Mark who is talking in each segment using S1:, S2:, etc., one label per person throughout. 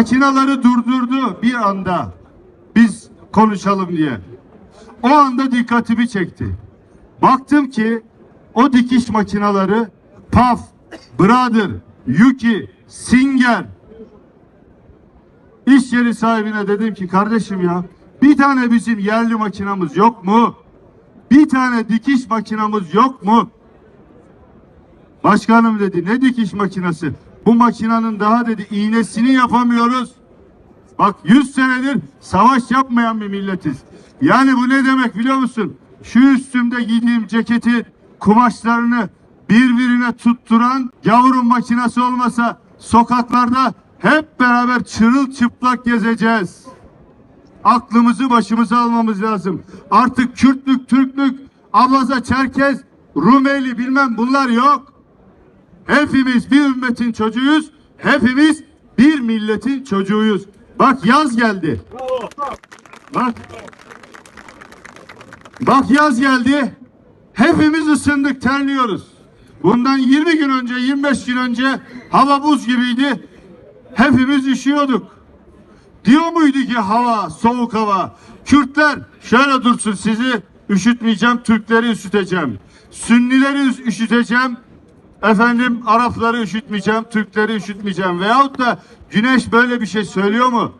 S1: Makinaları durdurdu bir anda. Biz konuşalım diye. O anda dikkatimi çekti. Baktım ki o dikiş makinaları PAF, Brother, Yuki, Singer iş yeri sahibine dedim ki kardeşim ya bir tane bizim yerli makinamız yok mu? Bir tane dikiş makinamız yok mu? Başkanım dedi ne dikiş makinası? Bu makinanın daha dedi iğnesini yapamıyoruz. Bak 100 senedir savaş yapmayan bir milletiz. Yani bu ne demek biliyor musun? Şu üstümde giydiğim ceketi kumaşlarını birbirine tutturan gavurun makinesi olmasa sokaklarda hep beraber çırılçıplak gezeceğiz. Aklımızı başımıza almamız lazım. Artık Kürtlük, Türklük, Abaza, Çerkez, Rumeli bilmem bunlar yok. Hepimiz bir ümmetin çocuğuyuz. Hepimiz bir milletin çocuğuyuz. Bak yaz geldi. Bak. Bak yaz geldi. Hepimiz ısındık, terliyoruz. Bundan 20 gün önce, 25 gün önce hava buz gibiydi. Hepimiz üşüyorduk. Diyor muydu ki hava, soğuk hava? Kürtler şöyle dursun sizi üşütmeyeceğim, Türkleri üşüteceğim. Sünnileri üş- üşüteceğim. Efendim Arapları üşütmeyeceğim, Türkleri üşütmeyeceğim. Veyahut da güneş böyle bir şey söylüyor mu?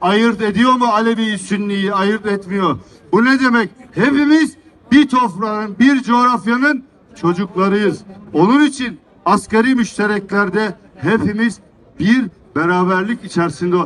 S1: Ayırt ediyor mu Alevi'yi, Sünni'yi? Ayırt etmiyor. Bu ne demek? Hepimiz bir toprağın, bir coğrafyanın çocuklarıyız. Onun için asgari müştereklerde hepimiz bir beraberlik içerisinde.